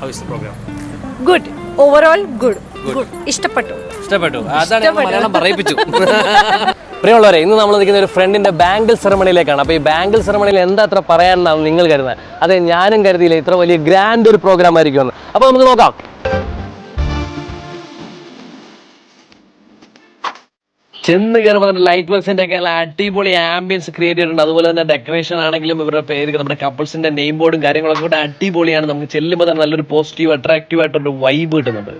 How is the program? Good overall good good ഇഷ്ടപ്പെട്ടു. ഇഷ്ടപ്പെട്ടു. അതാണ് മലയാളം പറയിപ്പിച്ചു. പ്രിയമുള്ളവരെ ഇന്ന് നമ്മൾ നിൽക്കുന്ന ഒരു ഫ്രണ്ടിന്റെ ബാങ്കിൾ സെറമണിയിലേക്കാണ് അപ്പോൾ ഈ ബാങ്കിൾ സെറമണിയിൽ എന്താ അത്ര പറയാനെന്നാണ് നിങ്ങൾ കരുതുന്നത്? അതെ ഞാനും കരുതിയില്ല. ഇത്ര വലിയ ഗ്രാൻഡ് ഒരു പ്രോഗ്രാം ആയിരിക്കുമെന്ന്. അപ്പോൾ നമുക്ക് നോക്കാം. ചെന്ന് കയറുമ്പോൾ ലൈറ്റ് വർക്സിന്റെ ഒക്കെ അടിപൊളി ആംബിയൻസ് ക്രിയേറ്റ് ചെയ്തിട്ടുണ്ട്. അതുപോലെ തന്നെ ഡെക്കറേഷൻ ആണെങ്കിലും ഇവരുടെ പേര് നമ്മുടെ കപ്പിൾസിന്റെ നെയിം ബോർഡും കാര്യങ്ങളൊക്കെ കൂടെ അടിപൊളിയാണ്. നമുക്ക് ചെല്ലുമ്പോൾ തന്നെ നല്ലൊരു പോസിറ്റീവ് അട്രാക്റ്റീവ് ആയിട്ടൊരു വൈബ് കിട്ടുന്നുണ്ട്.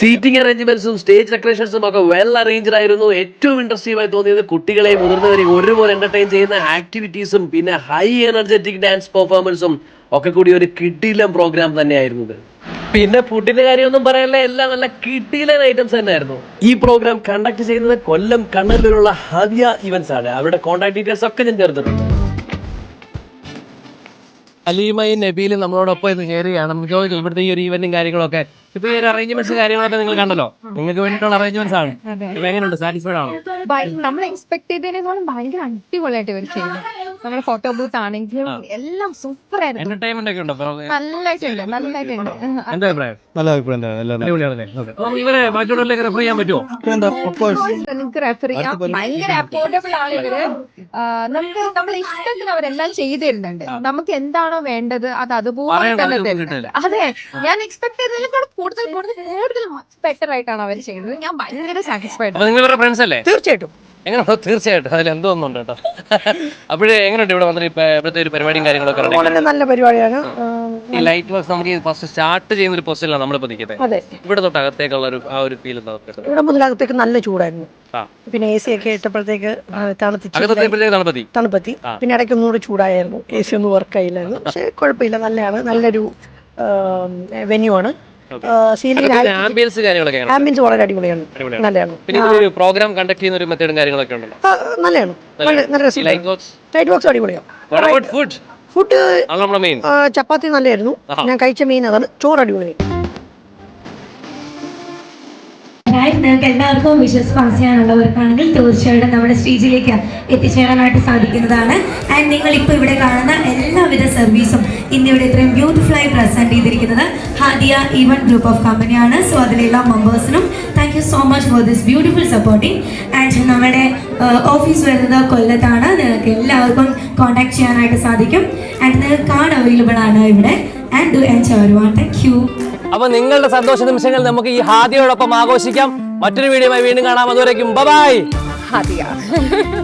സീറ്റിംഗ് അറേഞ്ച്മെന്റ്സും സ്റ്റേജ് ഡെക്കറേഷൻസും ഒക്കെ വെൽ അറേഞ്ച്ഡ് ആയിരുന്നു. ഏറ്റവും ഇൻട്രസ്റ്റീവ് ആയി തോന്നിയത് കുട്ടികളെ മുതിർന്നവരെയും ഒരുപോലെ എന്റർടൈൻ ചെയ്യുന്ന ആക്ടിവിറ്റീസും പിന്നെ ഹൈ എനർജറ്റിക് ഡാൻസ് പെർഫോമൻസും ഒക്കെ കൂടി ഒരു കിട്ടിയിലും പ്രോഗ്രാം തന്നെയായിരുന്നു ഇത്. പിന്നെ ഫുഡിന്റെ കാര്യമൊന്നും പറയാനില്ല എല്ലാം നല്ല കിട്ടിയിലൻ ഐറ്റംസ് തന്നെയായിരുന്നു. ഈ പ്രോഗ്രാം കണ്ടക്ട് ചെയ്യുന്നത് കൊല്ലം കണ്ണൂരിലുള്ള ഹവ്യ ഇവന്റ്സ് ആണ്. അവരുടെ കോൺടാക്ട് ഡീറ്റെയിൽസ് ഒക്കെ ഞാൻ ചേർത്തിട്ടുണ്ട്. അലീമയും നബീലും നമ്മളോടൊപ്പം ഇത് കയറുകയാണ് നമുക്ക് ഇവിടുത്തെ ഈ ഒരു ഈവന്റും കാര്യങ്ങളൊക്കെ. ഇപ്പൊ ഈ ഒരു അറേഞ്ച്മെന്റ്സ് കാര്യങ്ങളൊക്കെ നിങ്ങൾ കണ്ടല്ലോ? നിങ്ങൾക്ക് വേണ്ടിയിട്ടുള്ള അറേഞ്ച്മെന്റ്സ് ആണ്. എങ്ങനെയുണ്ട്? സാറ്റിസ്ഫൈഡ് ആണോ? നമ്മൾ എക്സ്പെക്ട് ചെയ്തതിനേക്കാളും ഭയങ്കര അടിപൊളിയായിട്ട് ഇവർ ചെയ്യുന്നു. നമ്മുടെ ഫോട്ടോ ബൂത്ത് ആണെങ്കിലും എല്ലാം സൂപ്പർ ആയിരുന്നു. എന്റർടൈൻമെന്റ് ഒക്കെ ഉണ്ടോ? നല്ലതായിട്ടുണ്ട് നല്ലതായിട്ടുണ്ട് എന്താ അഭിപ്രായം? നല്ല അഭിപ്രായം ഇവരെ മറ്റുള്ളവരിലേക്ക് റെഫർ ചെയ്യാൻ പറ്റുമോ നിങ്ങൾക്ക് റെഫർ ചെയ്യാം. ഭയങ്കര അഫോർഡബിൾ ആണ് ഇവർ. നമുക്ക് നമ്മൾ ഇഷ്ടത്തിന് അവരെല്ലാം ചെയ്തു തരുന്നുണ്ട്. നമുക്ക് എന്താണോ വേണ്ടത് അത് അതുപോലെ തന്നെ തരുന്നുണ്ട്. അതെ ഞാൻ എക്സ്പെക്ട് ചെയ്തതിനേക്കാൾ കൂടുതൽ കൂടുതൽ കൂടുതൽ ബെറ്റർ ആയിട്ടാണ് അവർ ചെയ്യുന്നത്. ഞാൻ ഭയങ്കര സാറ്റിസ്ഫൈഡ് അപ്പൊ നിങ്ങൾ ഇവരുടെ ഫ്രണ്ട്സ് അല്ലേ? തീർച്ചയായിട്ടും. എങ്ങനെ തീർച്ചയായിട്ടും. അതിൽ എന്തോ ഒന്നുണ്ട് കേട്ടോ. അപ്പോഴേ എങ്ങനെയുണ്ട് ഇവിടെ വന്നിട്ട് ഇപ്പൊ ഇവിടുത്തെ ഒരു പരിപാടിയും കാര്യങ്ങളൊക്കെ? നല്ല പരിപാടിയാണ്. ഈ ലൈറ്റ് വർക്ക് നമുക്ക് ഫസ്റ്റ് സ്റ്റാർട്ട് ചെയ്യുന്ന ഒരു പൊസിഷനിലാണ് നമ്മളിപ്പോ നിൽക്കുന്നത്. ഇവിടെ തൊട്ട് അകത്തേക്കുള്ള ഒരു ആ ഒരു ഫീൽ ഇവിടെ മുതൽ അകത്തേക്ക് നല്ല ചൂടായിരുന്നു. പിന്നെ എ സി ഒക്കെ ഇട്ടപ്പോഴത്തേക്ക് തണുത്തിച്ച് തണുപ്പത്തി? തണുപ്പത്തി. പിന്നെ ഇടയ്ക്ക് ഒന്നുകൂടി ചൂടായിരുന്നു. എ സി ഒന്നും വർക്ക് ആയില്ലായിരുന്നു. പക്ഷെ കുഴപ്പമില്ല. നല്ലതാണ്. നല്ലൊരു വെന്യൂ ആണ്. ആംബിയൻസ് ആംബിയൻസ് വളരെ അടിപൊളിയാണ്. നല്ലതാണ് പിന്നെ ഒരു പ്രോഗ്രാം കണ്ടക്ട് ചെയ്യുന്ന ഒരു മെത്തേഡും കാര്യങ്ങളൊക്കെ ഉണ്ടല്ലോ. നല്ലതാണ്. നല്ല നല്ല ലൈറ്റ് ബോക്സ് അടിപൊളിയാണ്. ഫുഡ് ഫുഡ് ചപ്പാത്തി നല്ലതായിരുന്നു. ഞാൻ കഴിച്ച മീൻ അതാണ്. ചോറ് അടിപൊളി. നിങ്ങൾക്ക് എല്ലാവർക്കും വിശ്വസ് പാസ് ചെയ്യാനുള്ളവർക്കാണെങ്കിൽ തീർച്ചയായിട്ടും നമ്മുടെ സ്റ്റേജിലേക്ക് എത്തിച്ചേരാനായിട്ട് സാധിക്കുന്നതാണ്. ആൻഡ് നിങ്ങൾ ഇപ്പോൾ ഇവിടെ കാണുന്ന സർവീസും ഇന്ന് ഇവിടെ ഇത്രയും ബ്യൂട്ടിഫുള്ളായി ആയി പ്രസന്റ് ചെയ്തിരിക്കുന്നത് ഹാദിയ ഈവൻ ഗ്രൂപ്പ് ഓഫ് കമ്പനിയാണ് സോ അതിലെല്ലാ മെമ്പേഴ്സിനും thank you so much for this beautiful supporting and നമ്മുടെ ഓഫീസ് വരുന്നത് കൊല്ലത്താണ്. നിങ്ങൾക്ക് എല്ലാവർക്കും കോൺടാക്ട് ചെയ്യാനായിട്ട് സാധിക്കും. ആൻഡ് നിങ്ങൾക്ക് കാർഡ് അവൈലബിൾ ആണ് ഇവിടെ. And do enjoy one thank you അപ്പൊ നിങ്ങളുടെ സന്തോഷ നിമിഷങ്ങൾ നമുക്ക് ഈ ഹാദിയോടൊപ്പം ആഘോഷിക്കാം. മറ്റൊരു വീഡിയോ വീണ്ടും കാണാം. അതുവരേക്കും. ബൈ ഹാദിയ.